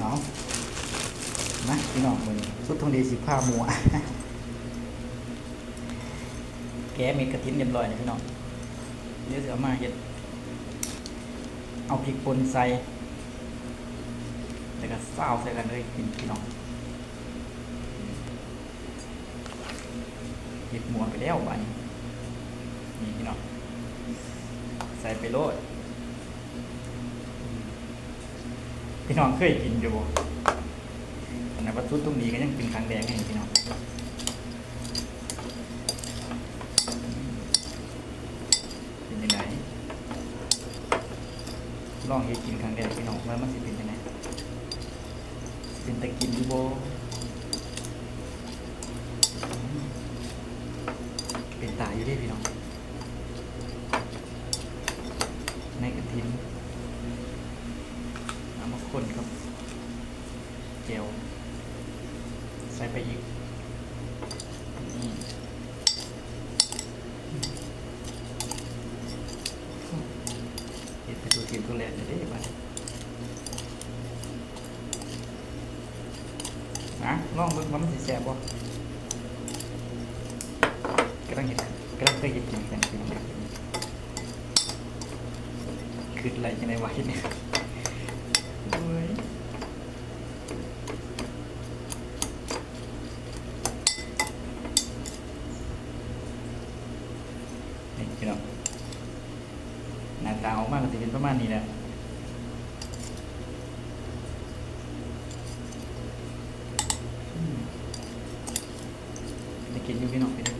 เนาะนะพี่น้องมือสุดทองดีสิผ้ามัวแกะเม็ดกระถินเรียบร้อยนะพี่น้องเดี๋ยวจะเอมาเฮ็ดเอาพริกป่นใส่แล้วก็ซาวใส่กันเลยพี่พี่น้องเหยิบหมวไปแล้วบัดนี้นี่พี่น้องใส่ไปโลด พี่น้องเคยกินอยู่บ่ขณะวัตถุตรงนี้ก็ยังเป็นครั้งแรกให้พี่น้องเป็นยังไงลองเฮ็ดกินครั้งแรกพี่น้องว่ามันสิเป็นยังไงเป็นตะกินอยู่บ่เป็นตาอยู่ดิพี่น้องในกระถิน คนครับ เจลใส่ไปอีกเห็ดไปดูทีมทุเรศเลยเด้บ้านะลองเบิ่งว่ามันสิแซ่บบ่กำลังเห็ดกำลังเคยเห็ดกินกันพี่น้องคืออะไรจังไดวะเฮ็ดเนี่ย นี่พี่น้องหน้าตาออกมากก็จะเป็นประมาณนี้แหละจะกินอยู่พี่น้องไปด้อง